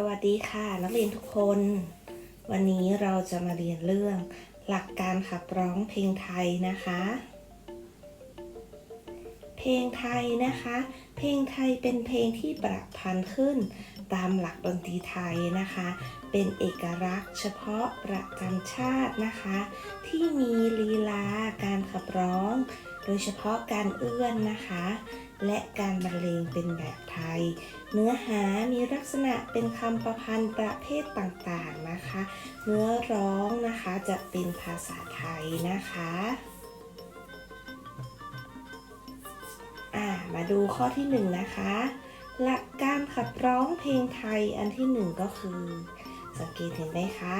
สวัสดีค่ะ นักเรียนทุกคน วันนี้เราจะมาเรียนเรื่อง หลักการขับร้องเพลงไทยนะคะ เพลงไทยนะคะ เพลงไทยเป็นเพลงที่ประพันธ์ขึ้น ตามหลักดนตรีไทยนะคะ เป็นเอกลักษณ์เฉพาะประจำชาตินะคะ ที่มีลีลาการขับร้อง ดยเฉพาะการเอื้อนนะคะ และการบรรเลงเป็นแบบไทย เนื้อหามีลักษณะเป็นคำประพันธ์ประเภทต่างๆนะคะ เนื้อร้องนะคะจะเป็นภาษาไทยนะคะมาดูข้อที่หนึ่งนะคะ หลักการขับร้องเพลงไทยอันที่หนึ่งก็คือ สังเกตเห็นไหมคะ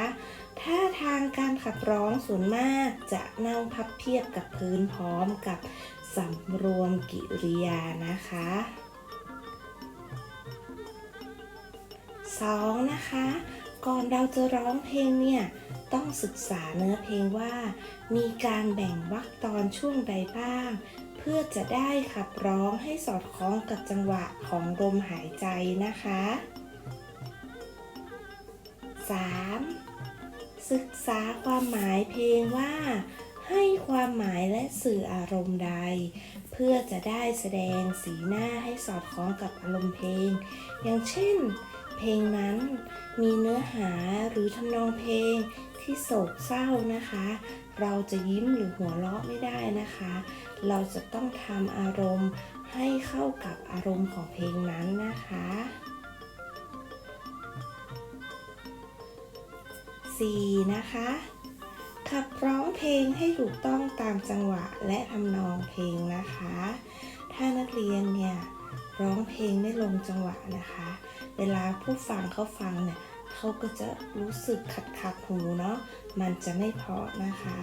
ท่าทางการขับร้องส่วนมากจะนั่งพับเพียบกับพื้นพร้อมกับสำรวมกิริยานะคะสองนะคะ ก่อนเราจะร้องเพลงเนี่ยต้องศึกษาเนื้อเพลงว่า มีการแบ่งวรรคตอนช่วงใดบ้าง เพื่อจะได้ขับร้องให้สอดคล้องกับจังหวะของลมหายใจนะคะ 3. ศึกษาความหมายเพลงว่า ให้ความหมายและสื่ออารมณ์ใด เพื่อจะได้แสดงสีหน้าให้สอดคล้องกับอารมณ์เพลง อย่างเช่น เพลงนั้นมีเนื้อหาหรือทำนองเพลงที่โศกเศร้านะคะ เราจะยิ้มหรือหัวเราะไม่ได้นะคะ เราจะต้องทำอารมณ์ให้เข้ากับอารมณ์ของเพลงนั้นนะคะ 4. นะคะ ขับร้องเพลงให้ถูกต้องตามจังหวะและทำนองเพลงนะคะ ถ้านักเรียนเนี่ยร้องเพลงไม่ลงจังหวะนะคะ เวลาผู้ฟังเขาฟังเนี่ยเขาก็จะรู้สึกขัดขัดหูเนาะ มันจะไม่เพาะนะคะ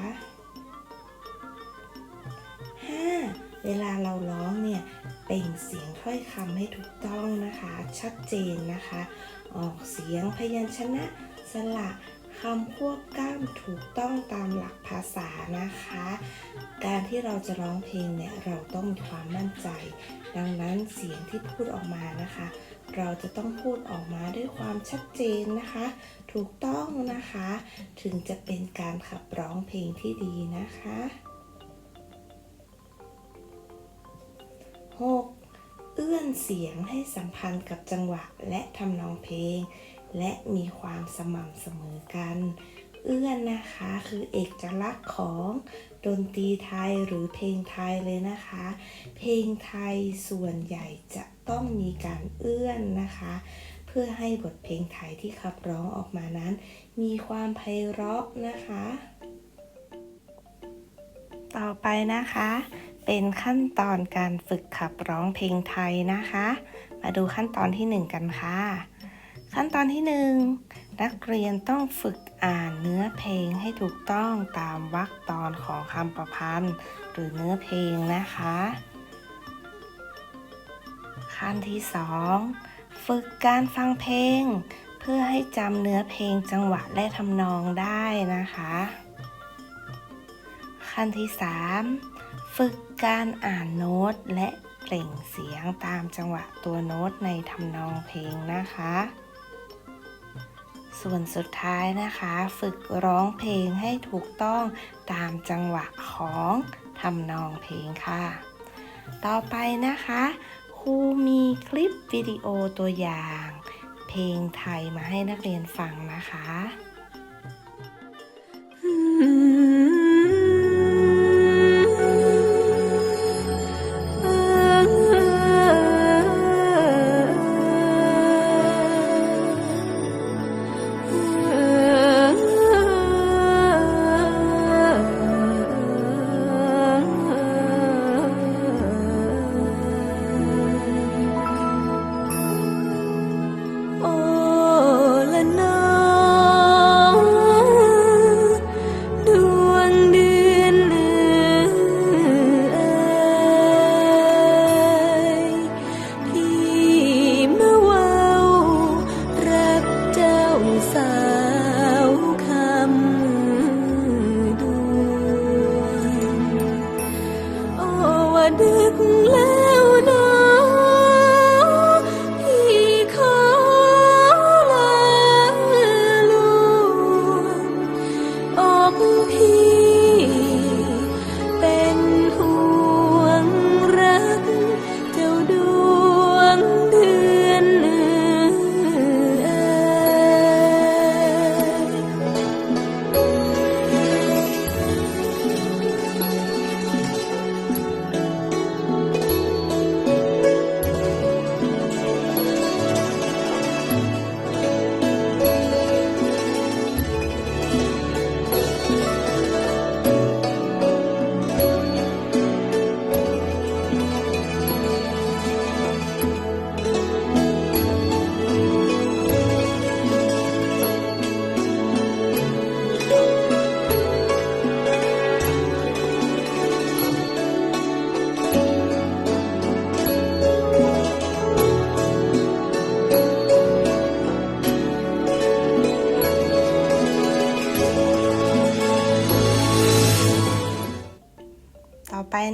5. เวลาเราร้องเนี่ยเปล่งเสียงถ้อยคำให้ถูกต้องนะคะ ชัดเจนนะคะ ออกเสียงพยัญชนะสระ คำควบกล้ำถูกต้องตามหลักภาษานะคะ การที่เราจะร้องเพลงเนี่ยเราต้องมีความมั่นใจ ดังนั้นเสียงที่พูดออกมานะคะ เราจะต้องพูดออกมาด้วยความชัดเจนนะคะ ถูกต้องนะคะ ถึงจะเป็นการขับร้องเพลงที่ดีนะคะ 6. เอื้อนเสียงให้สัมพันธ์กับจังหวะและทำนองเพลง และมีความสม่ำเสมอกัน เอื้อนนะคะคือเอกลักษณ์ของดนตรีไทยหรือเพลงไทยเลยนะคะ เพลงไทยส่วนใหญ่จะต้องมีการเอื้อนนะคะ เพื่อให้บทเพลงไทยที่ขับร้องออกมานั้น มีความไพเราะนะคะ ต่อไปนะคะ เป็นขั้นตอนการฝึกขับร้องเพลงไทยนะคะ มาดูขั้นตอนที่หนึ่งกันค่ะ ขั้นตอนที่หนึ่งนักเรียนต้องฝึกอ่านเนื้อเพลงให้ถูกต้องตามวรรคตอนของคำประพันธ์ หรือเนื้อเพลงนะคะ ขั้นที่สองฝึกการฟังเพลง เพื่อให้จำเนื้อเพลงจังหวะและทำนองได้นะคะ ขั้นที่3ฝึกการอ่านโน้ตและเปล่งเสียงตามจังหวะตัวโน้ตในทำนองเพลงนะคะ ส่วนสุดท้ายนะคะ ฝึกร้องเพลงให้ถูกต้องตามจังหวะของทำนองเพลงค่ะ ต่อไปนะคะครูมีคลิปวิดีโอตัวอย่าง เพลงไทยมาให้นักเรียนฟังนะคะโ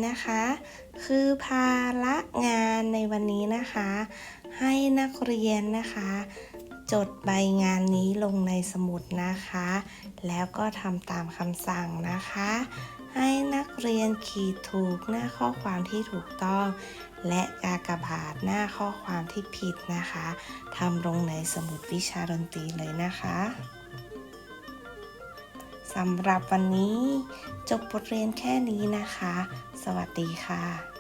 นะคะ คือภาระงานในวันนี้นะคะ ให้นักเรียนนะคะ จดใบงานนี้ลงในสมุดนะคะ แล้วก็ทำตามคำสั่งนะคะ ให้นักเรียนขีดถูกหน้าข้อความที่ถูกต้อง และกากบาทหน้าข้อความที่ผิดนะคะทำลงในสมุดวิชาดนตรีเลยนะคะ สำหรับวันนี้จบบทเรียนแค่นี้นะคะ สวัสดีค่ะ